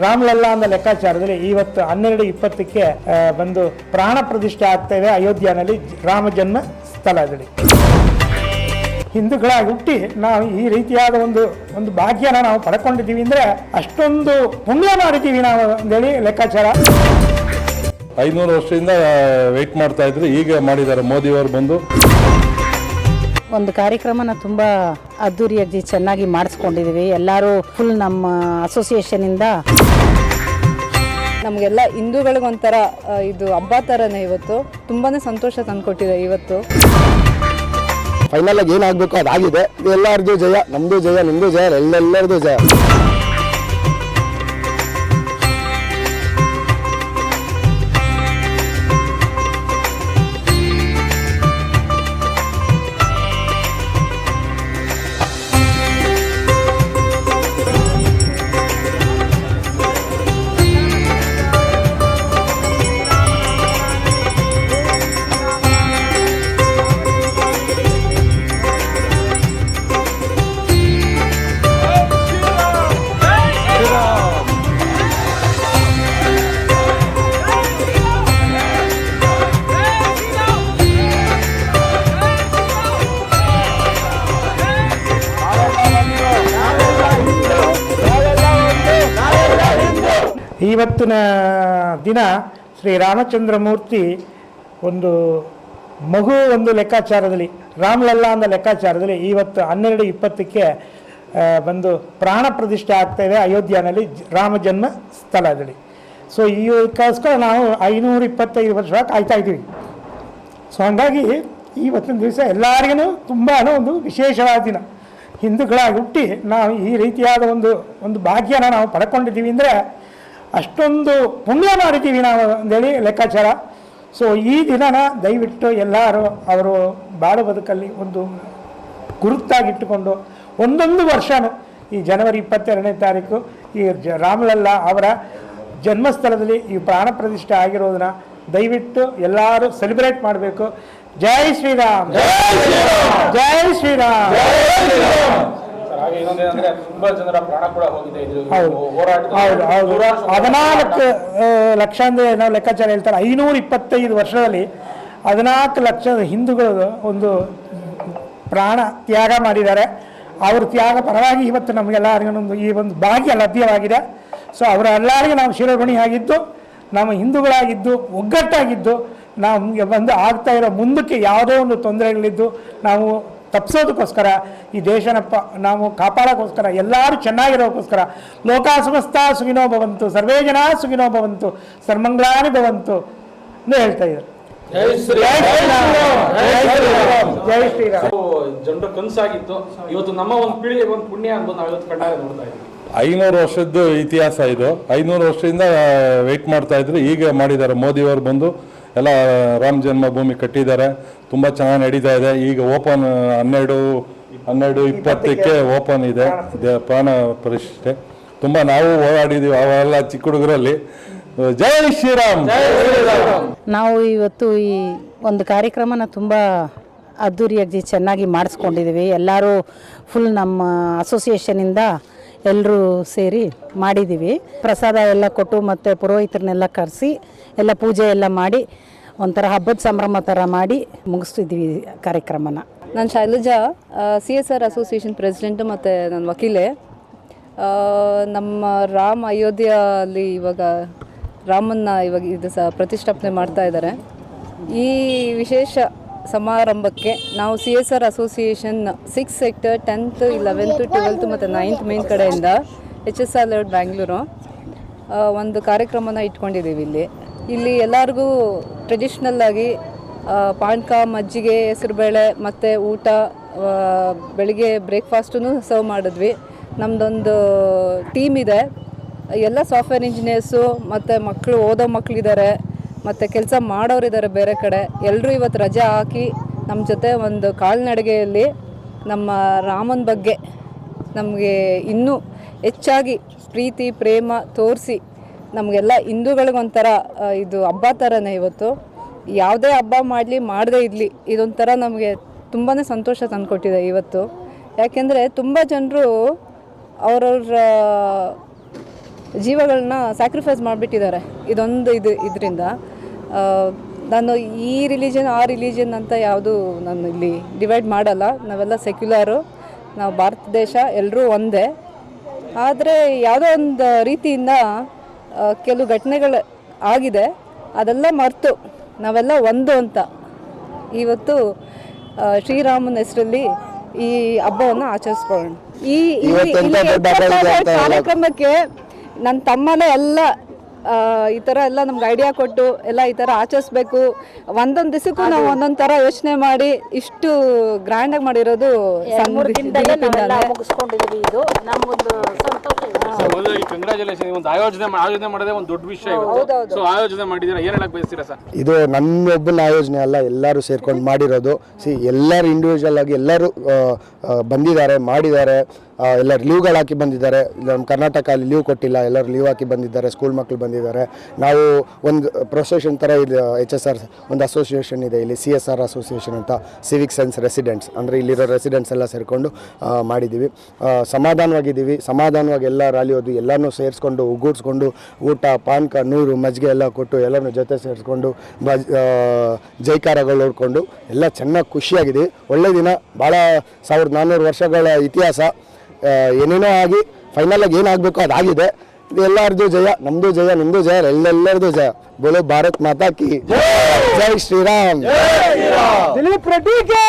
ರಾಮ್ಲಲ್ಲಾ ಅಂದ ಲೆಕ್ಕಾಚಾರದಲ್ಲಿ ಇವತ್ತು ಹನ್ನೆರಡು ಇಪ್ಪತ್ತಕ್ಕೆ ಬಂದು ಪ್ರಾಣ ಪ್ರತಿಷ್ಠೆ ಆಗ್ತಾ ಇದೆ ಅಯೋಧ್ಯೆಯಲ್ಲಿ ರಾಮ ಜನ್ಮ ಸ್ಥಳದಲ್ಲಿ. ಹಿಂದೂಗಳಾಗಿ ಹುಟ್ಟಿ ನಾವು ಈ ರೀತಿಯಾದ ಒಂದು ಒಂದು ಭಾಗ್ಯನ ನಾವು ಪಡ್ಕೊಂಡಿದ್ದೀವಿ ಅಂದ್ರೆ ಅಷ್ಟೊಂದು ಪುಣ್ಯ ಮಾಡಿದ್ದೀವಿ ನಾವು ಅಂದೇಳಿ ಲೆಕ್ಕಾಚಾರ. ಐನೂರು ವರ್ಷದಿಂದ ವೆಯ್ಟ್ ಮಾಡ್ತಾ ಇದ್ರು. ಈಗ ಮಾಡಿದ್ದಾರೆ ಮೋದಿಯವರು ಬಂದು. ಒಂದು ಕಾರ್ಯಕ್ರಮನ ತುಂಬ ಅದ್ದೂರಿಯಾಗಿ ಚೆನ್ನಾಗಿ ಮಾಡಿಸ್ಕೊಂಡಿದ್ದೀವಿ. ಎಲ್ಲರೂ ಫುಲ್ ನಮ್ಮ ಅಸೋಸಿಯೇಷನಿಂದ ನಮಗೆಲ್ಲ ಹಿಂದೂಗಳಿಗೊಂಥರ ಇದು ಹಬ್ಬ ಥರನೇ ಇವತ್ತು. ತುಂಬಾ ಸಂತೋಷ ತಂದುಕೊಟ್ಟಿದೆ ಇವತ್ತು. ಫೈನಲ್ ಆಗಿ ಏನಾಗಬೇಕು ಅದಾಗಿದೆ. ಎಲ್ಲರದು ಜಯ ನಮ್ಮದು ಜಯ, ನಿಮ್ದು ಜಯ, ಎಲ್ಲೆಲ್ಲರದು ಜಯ. ಇವತ್ತಿನ ದಿನ ಶ್ರೀ ರಾಮಚಂದ್ರ ಮೂರ್ತಿ ಒಂದು ಮಗು ಒಂದು ಲೆಕ್ಕಾಚಾರದಲ್ಲಿ, ರಾಮ್ಲಲ್ಲಾ ಅಂದ ಲೆಕ್ಕಾಚಾರದಲ್ಲಿ ಇವತ್ತು ಹನ್ನೆರಡು ಇಪ್ಪತ್ತಕ್ಕೆ ಬಂದು ಪ್ರಾಣ ಪ್ರತಿಷ್ಠೆ ಆಗ್ತಾ ಇದೆ ಅಯೋಧ್ಯೆಯಲ್ಲಿ ರಾಮ ಜನ್ಮ ಸ್ಥಳದಲ್ಲಿ. ಸೊ ಇದಕ್ಕೋಸ್ಕರ ನಾವು ಐನೂರ ಇಪ್ಪತ್ತೈದು ವರ್ಷ ಕಾಯ್ತಾ ಇದ್ದೀವಿ. ಸೊ ಹಂಗಾಗಿ ಇವತ್ತಿನ ದಿವಸ ಎಲ್ಲರಿಗೂ ತುಂಬ ಒಂದು ವಿಶೇಷವಾದ ದಿನ. ಹಿಂದೂಗಳಾಗಿ ಹುಟ್ಟಿ ನಾವು ಈ ರೀತಿಯಾದ ಒಂದು ಒಂದು ಭಾಗ್ಯನ ನಾವು ಪಡ್ಕೊಂಡಿದ್ದೀವಿ ಅಂದರೆ ಅಷ್ಟೊಂದು ಪುಣ್ಯ ಮಾಡಿದ್ದೀವಿ ನಾವು ಅಂತೇಳಿ ಲೆಕ್ಕಾಚಾರ. ಸೊ ಈ ದಿನನ ದಯವಿಟ್ಟು ಎಲ್ಲರೂ ಅವರು ಬಾಳು ಬದುಕಲ್ಲಿ ಒಂದು ಗುರುತಾಗಿಟ್ಟುಕೊಂಡು ಒಂದೊಂದು ವರ್ಷನೂ ಈ ಜನವರಿ ಇಪ್ಪತ್ತೆರಡನೇ ತಾರೀಕು ಈ ಜ ರಾಮಲಲ್ಲಾ ಅವರ ಜನ್ಮಸ್ಥಳದಲ್ಲಿ ಈ ಪ್ರಾಣ ಪ್ರತಿಷ್ಠೆ ಆಗಿರೋದನ್ನ ದಯವಿಟ್ಟು ಎಲ್ಲರೂ ಸೆಲೆಬ್ರೇಟ್ ಮಾಡಬೇಕು. ಜೈ ಶ್ರೀರಾಮ್. ಜೈ ಶ್ರೀರಾಮ್. ಹಾಗೆ ಇನ್ನೊಂದೇನಂದ್ರೆ ತುಂಬಾ ಜನರ ಪ್ರಾಣ ಕೂಡ ಹೋಗಿದೆ. ಇದು ಹೌದು. ಹೌದು ಹದಿನಾಲ್ಕು ಲಕ್ಷ ಅಂದ್ರೆ ನಾವು ಲೆಕ್ಕಾಚಾರ ಹೇಳ್ತಾರೆ. ಐನೂರ ಇಪ್ಪತ್ತೈದು ವರ್ಷದಲ್ಲಿ ಹದಿನಾಲ್ಕು ಲಕ್ಷ ಹಿಂದೂಗಳು ಒಂದು ಪ್ರಾಣ ತ್ಯಾಗ ಮಾಡಿದ್ದಾರೆ. ಅವ್ರ ತ್ಯಾಗ ಪರವಾಗಿ ಇವತ್ತು ನಮಗೆಲ್ಲರಿಗೂ ಒಂದು ಈ ಒಂದು ಭಾಗ್ಯ ಲಭ್ಯವಾಗಿದೆ. ಸೊ ಅವರೆಲ್ಲರಿಗೂ ನಾವು ಶಿರೋಗುಣಿಯಾಗಿದ್ದು ನಮ್ಮ ಹಿಂದೂಗಳಾಗಿದ್ದು ಒಗ್ಗಟ್ಟಾಗಿದ್ದು ನಮಗೆ ಬಂದು ಆಗ್ತಾ ಇರೋ ಮುಂದಕ್ಕೆ ಯಾವುದೇ ಒಂದು ತೊಂದರೆಗಳಿದ್ದು ನಾವು ತಪ್ಪಿಸೋದಕ್ಕೋಸ್ಕರ ಈ ದೇಶನ ಪ ನಾವು ಕಾಪಾಡೋಕ್ಕೋಸ್ಕರ ಎಲ್ಲರೂ ಚೆನ್ನಾಗಿರೋಕ್ಕೋಸ್ಕರ ಲೋಕ ಸುಗಿನೋ ಭವಂತು ಸರ್ವೇ ಜನ ಸುಗಿನೋ ಭವಂತು ಸರ್ಮಂಗಳಾನಿ ಭವಂತು ಅಂತ ಹೇಳ್ತಾ ಇದ್ದಾರೆ. ಜೈ ಶ್ರೀರಾಮ್. ಜನರ ಕನಸಾಗಿತ್ತು. ಇವತ್ತು ನಮ್ಮ ಒಂದು ಪೀಳಿಗೆ ಒಂದು ಪುಣ್ಯ ಅನ್ಬೋದು ನಾವು ಇವತ್ತು ಕಡ್ಡಾಯ ನೋಡ್ತಾ ಇದ್ದೀವಿ. ಐನೂರು ವರ್ಷದ್ದು ಇತಿಹಾಸ ಇದು. ಐನೂರು ವರ್ಷದಿಂದ ವೆಯ್ಟ್ ಮಾಡ್ತಾ ಇದ್ರು. ಈಗ ಮಾಡಿದ್ದಾರೆ. ಮೋದಿಯವರು ಬಂದು ಎಲ್ಲ ರಾಮ ಜನ್ಮಭೂಮಿ ಕಟ್ಟಿದ್ದಾರೆ. ತುಂಬ ಚೆನ್ನಾಗಿ ನಡೀತಾ ಇದೆ. ಈಗ ಓಪನ್ ಹನ್ನೆರಡು ಹನ್ನೆರಡು ಇಪ್ಪತ್ತಕ್ಕೆ ಓಪನ್ ಇದೆ. ಪ್ರಾಣ ಪ್ರತಿಷ್ಠೆ. ತುಂಬ ನಾವು ಓಡಾಡಿದೀವಿ ಅವೆಲ್ಲ ಚಿಕ್ಕ ಹುಡುಗರಲ್ಲಿ. ಜೈ ಶ್ರೀರಾಮ್! ನಾವು ಇವತ್ತು ಈ ಒಂದು ಕಾರ್ಯಕ್ರಮನ ತುಂಬ ಅದ್ದೂರಿಯಾಗಿ ಚೆನ್ನಾಗಿ ಮಾಡಿಸ್ಕೊಂಡಿದ್ದೀವಿ. ಎಲ್ಲರೂ ಫುಲ್ ನಮ್ಮ ಅಸೋಸಿಯೇಷನಿಂದ ಎಲ್ಲರೂ ಸೇರಿ ಮಾಡಿದ್ದೀವಿ. ಪ್ರಸಾದ ಎಲ್ಲ ಕೊಟ್ಟು ಮತ್ತು ಪುರೋಹಿತರನ್ನೆಲ್ಲ ಕರೆಸಿ ಎಲ್ಲ ಪೂಜೆ ಎಲ್ಲ ಮಾಡಿ ಒಂಥರ ಹಬ್ಬದ ಸಂಭ್ರಮ ಥರ ಮಾಡಿ ಮುಗಿಸ್ತಿದ್ವಿ ಕಾರ್ಯಕ್ರಮನ. ನಾನು Shailaja C S R association president ಮತ್ತು ನನ್ನ ವಕೀಲೆ. ನಮ್ಮ ರಾಮ ಅಯೋಧ್ಯೆಯಲ್ಲಿ ಇವಾಗ ರಾಮನ್ನ ಇವಾಗ ಇದು ಸಹ ಪ್ರತಿಷ್ಠಾಪನೆ ಮಾಡ್ತಾ ಇದ್ದಾರೆ. ಈ ವಿಶೇಷ ಸಮಾರಂಭಕ್ಕೆ ನಾವು C S R association six sector tenth eleventh twelfth ಮತ್ತು ನೈನ್ತ್ ಮೇನ್ ಕಡೆಯಿಂದ ಎಚ್ ಎಸ್ ಆರ್ ಬ್ಯಾಂಗ್ಳೂರು ಒಂದು ಕಾರ್ಯಕ್ರಮನ ಇಟ್ಕೊಂಡಿದ್ದೀವಿ ಇಲ್ಲಿ. ಇಲ್ಲಿ ಎಲ್ಲರಿಗೂ ಟ್ರೆಡಿಷ್ನಲ್ ಆಗಿ ಪಾನ್ಕ, ಮಜ್ಜಿಗೆ, ಹೆಸರುಬೇಳೆ ಮತ್ತು ಊಟ ಬೆಳಿಗ್ಗೆ ಬ್ರೇಕ್ಫಾಸ್ಟೂ ಸರ್ವ್ ಮಾಡಿದ್ವಿ. ನಮ್ಮದೊಂದು ಟೀಮ್ ಇದೆ. ಎಲ್ಲ ಸಾಫ್ಟ್ವೇರ್ ಇಂಜಿನಿಯರ್ಸು ಮತ್ತು ಮಕ್ಕಳು ಓದೋ ಮಕ್ಕಳಿದ್ದಾರೆ ಮತ್ತು ಕೆಲಸ ಮಾಡೋರಿದ್ದಾರೆ ಬೇರೆ ಕಡೆ. ಎಲ್ಲರೂ ಇವತ್ತು ರಜೆ ಹಾಕಿ ನಮ್ಮ ಜೊತೆ ಒಂದು ಕಾಲ್ನಡಿಗೆಯಲ್ಲಿ ನಮ್ಮ ರಾಮನ ಬಗ್ಗೆ ನಮಗೆ ಇನ್ನೂ ಹೆಚ್ಚಾಗಿ ಪ್ರೀತಿ, ಪ್ರೇಮ ತೋರಿಸಿ ನಮಗೆಲ್ಲ ಹಿಂದೂಗಳಿಗೊಂಥರ ಇದು ಹಬ್ಬ ಥರನೇ ಇವತ್ತು. ಯಾವುದೇ ಹಬ್ಬ ಮಾಡಲಿ, ಮಾಡದೇ ಇರಲಿ ಇದೊಂಥರ ನಮಗೆ ತುಂಬಾ ಸಂತೋಷ ತಂದುಕೊಟ್ಟಿದೆ ಇವತ್ತು. ಯಾಕೆಂದರೆ ತುಂಬ ಜನರು ಅವರವ್ರ ಜೀವಗಳನ್ನ ಸ್ಯಾಕ್ರಿಫೈಸ್ ಮಾಡಿಬಿಟ್ಟಿದ್ದಾರೆ. ಇದೊಂದು ಇದು ಇದರಿಂದ. ನಾನು ಈ ರಿಲಿಜನ್ ಆ ರಿಲಿಜನ್ ಅಂತ ಯಾವುದು ನಾನು ಇಲ್ಲಿ ಡಿವೈಡ್ ಮಾಡಲ್ಲ. ನಾವೆಲ್ಲ ಸೆಕ್ಯುಲರು ನಾವು ಭಾರತ ದೇಶ ಎಲ್ಲರೂ ಒಂದೇ. ಆದರೆ ಯಾವುದೋ ಒಂದು ರೀತಿಯಿಂದ ಕೆಲವು ಘಟನೆಗಳು ಆಗಿದೆ. ಅದೆಲ್ಲ ಮರೆತು ನಾವೆಲ್ಲ ಒಂದು ಅಂತ. ಇವತ್ತು ಶ್ರೀರಾಮನ ಹೆಸರಲ್ಲಿ ಈ ಹಬ್ಬವನ್ನು ಆಚರಿಸ್ಕೊಳ್ಳೋಣ. ಈ ಕಾರ್ಯಕ್ರಮಕ್ಕೆ ನನ್ನ ತಮ್ಮನೇ ಎಲ್ಲ ಈ ಥರ ಎಲ್ಲ ನಮ್ಗೆ ಐಡಿಯಾ ಕೊಟ್ಟು ಎಲ್ಲ ಈ ಥರ ಆಚರಿಸ್ಬೇಕು. ಒಂದೊಂದು ದಿವಸಕ್ಕೂ ನಾವು ಒಂದೊಂದು ಥರ ಯೋಚನೆ ಮಾಡಿ ಇಷ್ಟು ಗ್ರ್ಯಾಂಡಾಗಿ ಮಾಡಿರೋದು ಇದು. ನಮ್ಮೊಂದು ಸಂತೋಷ ಒಂದು ಆಯೋಜನೆ ಆಯೋಜನೆ ಮಾಡೋದೇ ಒಂದು ದೊಡ್ಡ ವಿಷಯ ಸೊ ಆಯೋಜನೆ ಮಾಡಿದ್ದೀರಾ? ಏನ್ ಹೇಳಕ್ ಬಯಸ್ತೀರಾ ಸರ್? ಇದು ನನ್ನೊಬ್ಬನ ಆಯೋಜನೆ ಅಲ್ಲ ಎಲ್ಲರೂ ಸೇರ್ಕೊಂಡು ಮಾಡಿರೋದು. ಸಿ ಎಲ್ಲರೂ ಇಂಡಿವಿಜುವಲ್ ಆಗಿ ಎಲ್ಲರೂ ಬಂದಿದ್ದಾರೆ ಮಾಡಿದ್ದಾರೆ. ಆ, ಎಲ್ಲ ಲೀವ್ಗಳು ಹಾಕಿ ಬಂದಿದ್ದಾರೆ. ನಮ್ಮ ಕರ್ನಾಟಕ ಅಲ್ಲಿ ಲೀವ್ ಕೊಟ್ಟಿಲ್ಲ ಎಲ್ಲರೂ ಲೀವ್ ಹಾಕಿ ಬಂದಿದ್ದಾರೆ ಸ್ಕೂಲ್ ಮಕ್ಕಳು ಬಂದಿದ್ದಾರೆ. ನಾವು ಒಂದು ಪ್ರೊಸೆಷನ್ ಥರ ಇದು ಎಚ್ ಎಸ್ ಆರ್ ಒಂದು ಅಸೋಸಿಯೇಷನ್ ಇದೆ ಇಲ್ಲಿ ಸಿ ಎಸ್ ಆರ್ ಅಸೋಸಿಯೇಷನ್ ಅಂತ ಸಿವಿಕ್ ಸೆನ್ಸ್ ರೆಸಿಡೆಂಟ್ಸ್ ಅಂದರೆ ಇಲ್ಲಿರೋ ರೆಸಿಡೆಂಟ್ಸ್ ಎಲ್ಲ ಸೇರಿಕೊಂಡು ಮಾಡಿದ್ದೀವಿ. ಸಮಾಧಾನವಾಗಿದ್ದೀವಿ. ಸಮಾಧಾನವಾಗಿ ಎಲ್ಲ ರ್ಯಾಲಿ ಹೋದ್ವಿ. ಎಲ್ಲನೂ ಸೇರಿಸ್ಕೊಂಡು ಒಗ್ಗೂಡಿಸ್ಕೊಂಡು ಊಟ ಪಾನಕ ನೂರು ಮಜ್ಜಿಗೆ ಎಲ್ಲ ಕೊಟ್ಟು ಎಲ್ಲನೂ ಜೊತೆ ಸೇರಿಸ್ಕೊಂಡು ಬಜ್ ಜೈಕಾರಗಳು ನೋಡಿಕೊಂಡು ಎಲ್ಲ ಚೆನ್ನಾಗಿ ಖುಷಿಯಾಗಿದೆ ಒಳ್ಳೆ ದಿನ. ಭಾಳ ಸಾವಿರದ ನಾನ್ನೂರು ವರ್ಷಗಳ ಇತಿಹಾಸ. ಏನೇನೋ ಆಗಿ ಫೈನಲಾಗಿ ಏನಾಗಬೇಕು ಅದಾಗಿದೆ. ಇದು ಎಲ್ಲರದು ಜಯ ನಮ್ಮದು ಜಯ ನಿಮ್ಮದು ಜಯ ಎಲ್ಲೆಲ್ಲರದು ಜಯ. ಬೋಲೋ ಭಾರತ್ ಮಾತಾ ಕಿ ಜೈ ಶ್ರೀರಾಮ್. ದಿಲೀಪ್ ರೆಡ್ಡಿಗೆ